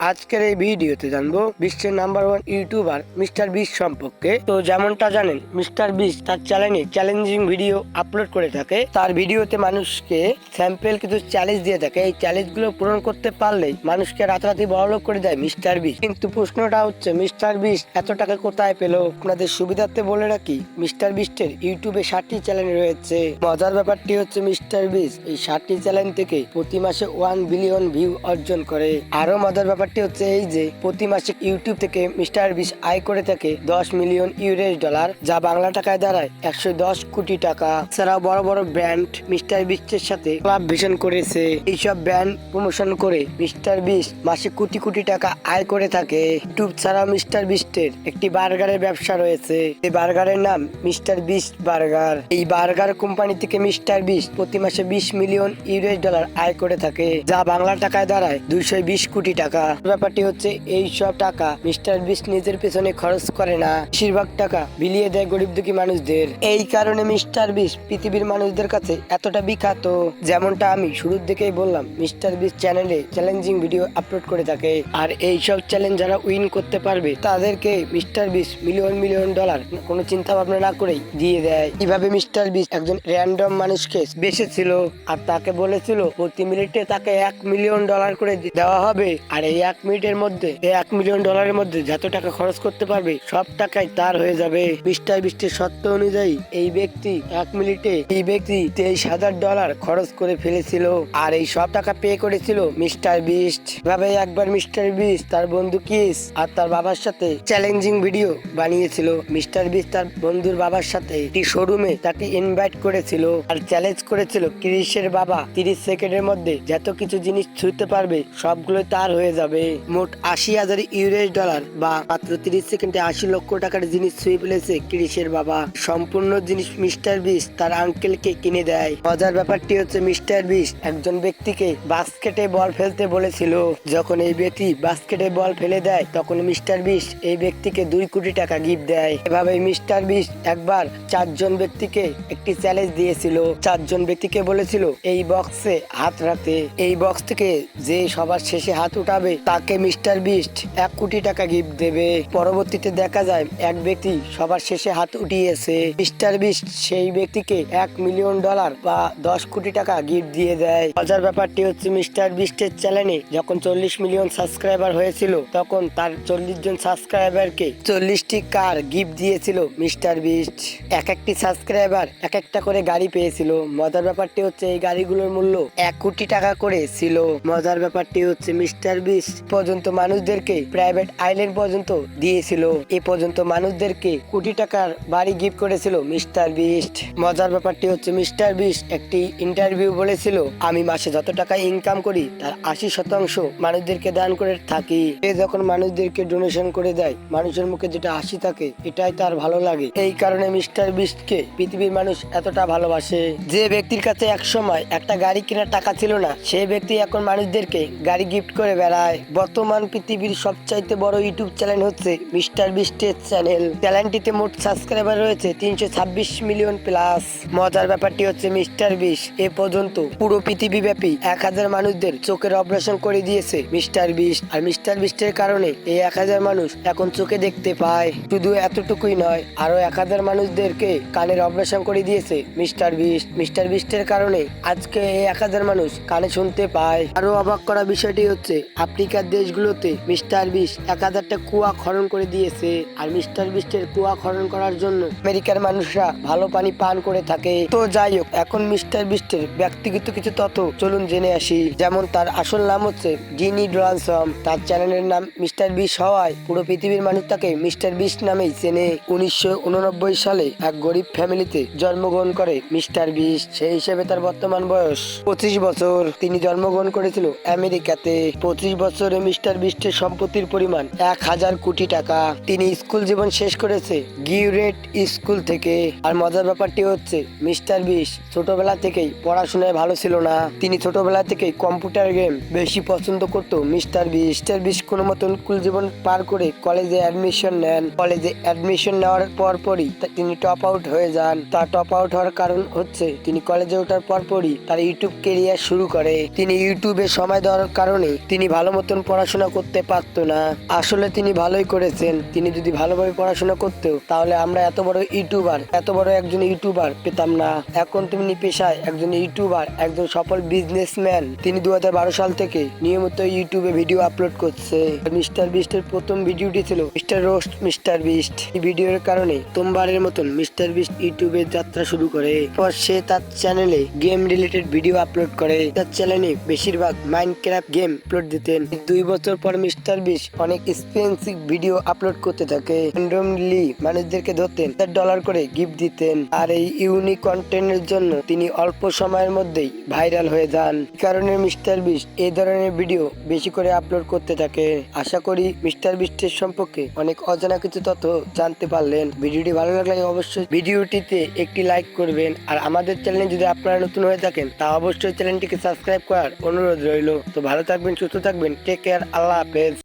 আজকের এই ভিডিওতে জানব বিশ্বের number one YouTuber mister Beast সম্পর্কে। তো যেমনটা জানেন, মিস্টার বিস তার চ্যানেলে চ্যালেঞ্জিং ভিডিও আপলোড করে থাকে। তার ভিডিওতে মানুষকে স্যাম্পেল কিছু চ্যালেঞ্জ দিয়ে থাকে। এই চ্যালেঞ্জগুলো পূরণ করতে পারলেই মানুষকে রাতারাতি বড়লোক করে দেয় মিস্টার বিস কিন্তু প্রশ্নটা হচ্ছে, মিস্টার বিস এত টাকা কোথায় পেল? আপনাদের সুবিধার্থে বলে রাখি, মিস্টার বিস্টের ইউটিউবে ষাটটি চ্যানেল রয়েছে। মজার ব্যাপারটি হচ্ছে, মিস্টার বিস এই ষাটটি চ্যানেল থেকে প্রতি মাসে ওয়ান বিলিয়ন ভিউ অর্জন করে। আরও মজার ব্যাপারটি হচ্ছে এই যে, প্রতি মাসে ইউটিউব থেকে মিস্টার বিশ আয় করে থাকে দশ মিলিয়ন ইউএস ডলার, যা বাংলা টাকায় দাঁড়ায় একশো দশ কোটি টাকা। এছাড়াও বড় বড় ব্র্যান্ড মিস্টার বিস্টের সাথে ক্লাব ভিশন করেছে। এইসব ব্র্যান্ড প্রমোশন করে মিস্টার বিশ মাসে কোটি কোটি টাকা আয় করে থাকে। ইউটিউব ছাড়াও মিস্টার বিস্টের একটি বার্গারের ব্যবসা রয়েছে। এই বার্গারের নাম মিস্টার বিস্ট বার্গার। এই বার্গার কোম্পানি থেকে মিস্টার বিশ প্রতি মাসে বিশ মিলিয়ন ইউএস ডলার আয় করে থাকে, যা বাংলা টাকায় দাঁড়ায় দুইশো বিশ কোটি টাকা। ব্যাপারটি হচ্ছে, এই সব টাকা মিস্টার বিস্ট নিজের পেছনে খরচ করে না। বেশিরভাগ টাকা বিলিয়ে দেয় গরিব দুঃখী মানুষদের। এই কারণে মিস্টার বিস পৃথিবীর মানুষদের কাছে এতটা বিখ্যাত, যেমনটা আমি শুরুর দিকেই বললাম, মিস্টার বিস চ্যানেলে চ্যালেঞ্জিং ভিডিও আপলোড করে থাকে। আর এই সব চ্যালেঞ্জ যারা উইন করতে পারবে, তাদেরকে mister Beast million million dollar কোনো চিন্তা ভাবনা না করেই দিয়ে দেয়। কীভাবে মিস্টার বিস একজন র্যান্ডম মানুষকে বেসেছিল আর তাকে বলেছিল, প্রতি মিনিটে তাকে এক মিলিয়ন ডলার করে দেওয়া হবে। আর এই এক মিনিটের মধ্যে এক মিলিয়ন ডলারের মধ্যে যত টাকা খরচ করতে পারবে, সব টাকাই তার হয়ে যাবে। মিস্টার বিস্টের সত্য অনুযায়ী, এই ব্যক্তি এক মিনিটে, এই ব্যক্তি তেইশ হাজার ডলার খরচ করে ফেলেছিল। আর এই সব টাকা পে করেছিল মিস্টার বিস্ট। এভাবে একবার মিস্টার বিস্ট তার বন্ধু কিস আর তার বাবার সাথে চ্যালেঞ্জিং ভিডিও বানিয়েছিল। মিস্টার বিস্ট তার বন্ধুর বাবার সাথে একটি শোরুমে তাকে ইনভাইট করেছিল আর চ্যালেঞ্জ করেছিল ক্রিসের বাবা। তিরিশ সেকেন্ডের মধ্যে যত কিছু জিনিস ছুঁতে পারবে সবগুলো তার হয়ে যাবে। মোট আশি হাজার ইউএস ডলার বা মাত্র তিরিশ সেকেন্ডে আশি লক্ষ টাকার জিনিস ছুঁয়ে ফেলেছে ক্রিসের বাবা। সম্পূর্ণ জিনিস মিস্টার বিস তার আঙ্কেলকে কিনে দেয়। মজার ব্যাপারটি হচ্ছে মিস্টার বিস একজন ব্যক্তিকে বাস্কেটে বল ফেলতে বলেছিল। যখন এই ব্যক্তি বাস্কেটে বল ফেলে দেয়, তখন মিস্টার বিস এই ব্যক্তিকে দুই কোটি টাকা গিফট দেয়। এভাবে মিস্টার বিস একবার চারজন ব্যক্তিকে একটি চ্যালেঞ্জ দিয়েছিল। চারজন ব্যক্তিকে বলেছিল, এই বক্সে হাত রাখতে। এই বক্স থেকে যে সবার শেষে হাত উঠাবে তাকে মিস্টার বিস্ট এক কোটি টাকা গিফট দেবে। পরবর্তীতে দেখা যায়, এক ব্যক্তি সবার শেষে হাত উঠিয়েছে। মিস্টার বিস্ট সেই ব্যক্তিকে এক মিলিয়ন ডলার বা দশ কোটি টাকা গিফট দিয়ে দেয়। মজার ব্যাপারটি হচ্ছে, মিস্টার বিস্টের চ্যানেলে যখন চল্লিশ মিলিয়ন সাবস্ক্রাইবার হয়েছিল, তখন তার চল্লিশ জন সাবস্ক্রাইবারকে চল্লিশটি কার গিফট দিয়েছিল মিস্টার বিস্ট। এক একটি সাবস্ক্রাইবার এক একটা করে গাড়ি পেয়েছিল। মজার ব্যাপারটি হচ্ছে, এই গাড়িগুলোর মূল্য এক কোটি টাকা করে ছিল। মজার ব্যাপারটি হচ্ছে, মিস্টার বিস পর্যন্ত মানুষদেরকে প্রাইভেট আইল্যান্ড পর্যন্ত দিয়েছিল। এ পর্যন্ত মানুষদেরকে কোটি টাকার বাড়ি গিফট করেছিল মিস্টার বিস্ট। মজার ব্যাপারটি হচ্ছে মিস্টার বিস্ট একটি ইন্টারভিউ বলেছিল, আমি মাসে যত টাকা ইনকাম করি, তার আশি শতাংশ মানুষদেরকে দান করে থাকি। সে যখন মানুষদেরকে ডোনেশন করে দেয়, মানুষের মুখে যেটা হাসি থাকে, এটাই তার ভালো লাগে। এই কারণে মিস্টার বিস্টকে পৃথিবীর মানুষ এতটা ভালোবাসে। যে ব্যক্তির কাছে এক সময় একটা গাড়ি কেনার টাকা ছিল না সেই ব্যক্তি এখন মানুষদেরকে গাড়ি গিফট করে বেড়ায়। বর্তমান পৃথিবীর সবচাইতে বড় ইউটিউব চ্যানেল হচ্ছে মিস্টার বিস্টের চ্যানেল। চ্যানেলটিতে মোট সাবস্ক্রাইবার রয়েছে তিনশো ছাব্বিশ মিলিয়ন প্লাস। মজার ব্যাপারটি হচ্ছে মিস্টার বিশ এ পর্যন্ত পুরো পৃথিবী ব্যাপী এক হাজার মানুষদের চোখের অপারেশন করে দিয়েছে মিস্টার বিস আর মিস্টার বিস্টের কারণে এই এক হাজার মানুষ এখন চোখে দেখতে পায়। শুধু এতটুকুই নয় আরও এক হাজার মানুষদেরকে কানের অপারেশন করে দিয়েছে মিস্টার বিস্ট। মিস্টার বিস্টের কারণে আজকে এই এক হাজার মানুষ কানে শুনতে পায়। আরও অবাক করা বিষয়টি হচ্ছে আফ্রিকার দেশগুলোতে মিস্টার বিস এক হাজারটা কুয়া খনন করে দিয়েছে। আর মিস্টার বিস্টের কুয়া খনন করার জন্য আমেরিকার মানুষরা ভালো পানি পান করে থাকে। তো যাই হোক, এখন মিস্টার বিস্টের ব্যক্তিগত কিছু তথ্য চলুন জেনে আসি। যেমন তার আসল নাম হচ্ছে জিনি ড্রানসম। তার চ্যানেলের নাম মিস্টার বিস হওয়ায় পুরো পৃথিবীর মানুষ তাকে মিস্টার বিস নামেই চেনে। উনিশশো উননব্বই সালে এক গরিব ফ্যামিলিতে জন্মগ্রহণ করে মিস্টার বিস সেই হিসেবে তার বর্তমান বয়স পঁচিশ বছর। তিনি জন্মগ্রহণ করেছিল আমেরিকাতে। পঁচিশ বছরে মিস্টার বিস্টের সম্পত্তির পরিমাণ এক হাজার কোটি টাকা। তিনি স্কুল জীবন শেষ করেছে গিউরেট স্কুল থেকে। আর মজার ব্যাপারটি হচ্ছে, মিস্টার বিস ছোটবেলা থেকেই পড়াশোনায় ভালো ছিল না। তিনি ছোটবেলা থেকেই কম্পিউটার গেম বেশি পছন্দ করত মিস্টার বিস মিস্টার বিস কোনো মতন স্কুল জীবন পার করে কলেজে অ্যাডমিশন নেন। কলেজে অ্যাডমিশন নেওয়ার পর পরই তিনি টপ আউট হয়ে যান। তার টপ আউট হওয়ার কারণ হচ্ছে, তিনি কলেজে ওঠার পর পরই তার ইউটিউব কেরিয়ার শুরু করে। তিনি ইউটিউবে সময় দেওয়ার কারণে তিনি ভালো মতো মতন পড়াশোনা করতে পারতো না। আসলে তিনি ভালোই করেছেন। তিনি যদি ভালোভাবে পড়াশোনা করতেও, তাহলে আমরা এত বড় ইউটিউবার, এত বড় একজন ইউটিউবার পেতাম না। এখন তিনি পেশায় একজন ইউটিউবার, একজন সফল বিজনেসম্যান। তিনি দু সাল থেকে নিয়মিত ইউটিউবে ভিডিও আপলোড করছে। মিস্টার বিস্টের প্রথম ভিডিওটি ছিল মিস্টার রোস্ট, মিস্টার বিস্ট। এই ভিডিওর কারণে তোমবারের মতন মিস্টার বিস্ট ইউটিউবে যাত্রা শুরু করে। পর সে তার চ্যানেলে গেম রিলেটেড ভিডিও আপলোড করে। তার চ্যানেলে বেশিরভাগ মাইনক্রাফট গেম আপলোড দিতেন। দুই বছর পর মিস্টার বিস্ট অনেক এক্সপেন্সিভ ভিডিও আপলোড করতে থাকে। র্যান্ডমলি মানুষদেরকে ধরতেন তার ডলার করে গিফট দিতেন। আর এই ইউনিক কন্টেন্টের জন্য তিনি অল্প সময়ের মধ্যেই ভাইরাল হয়ে যান। কারণে মিস্টার বিস্ট এই ধরনের ভিডিও বেশি করে আপলোড করতে থাকে। আশা করি মিস্টার বিস্টের সম্পর্কে অনেক অজানা কিছু তথ্য জানতে পারলেন। ভিডিওটি ভালো লাগলে অবশ্যই ভিডিওটিতে একটি লাইক করবেন। আর আমাদের চ্যানেলে যদি আপনারা নতুন হয়ে থাকেন, তা অবশ্যই চ্যানেলটিকে সাবস্ক্রাইব করার অনুরোধ রইল। তো ভালো থাকবেন, সুস্থ থাকবেন। টেক কেয়ার আল্লাহ হাফেজ